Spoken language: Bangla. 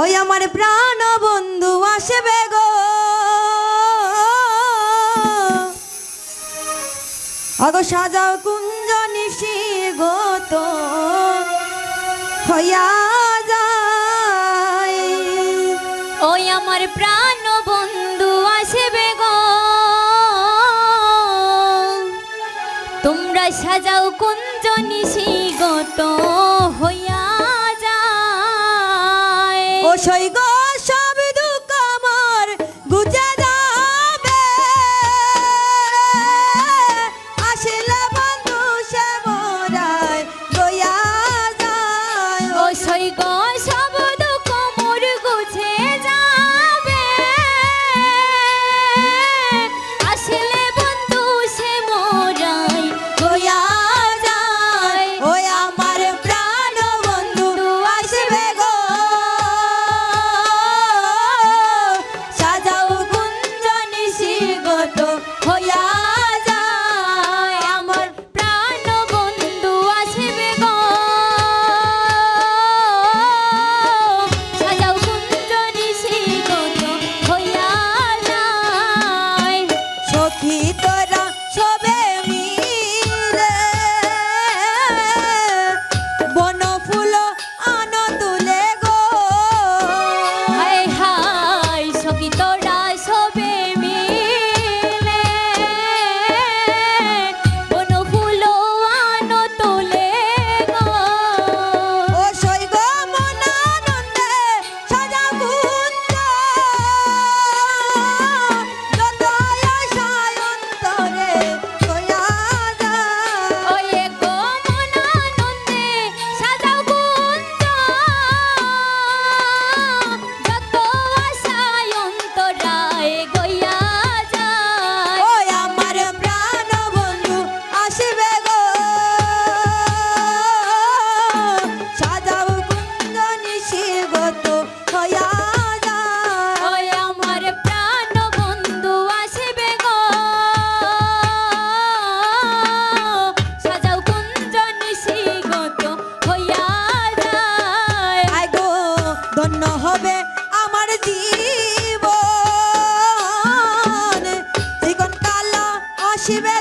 ওই আমার প্রাণ বন্ধু আসবে গো। আগো সাজাও কুঞ্জ নিশি গো তো, হইয়া ওই আমার প্রাণ বন্ধু আসবে গো। তোমরা সাজাও কুঞ্জ নিশিগত হইয়া যায় ও সই গো আসিবে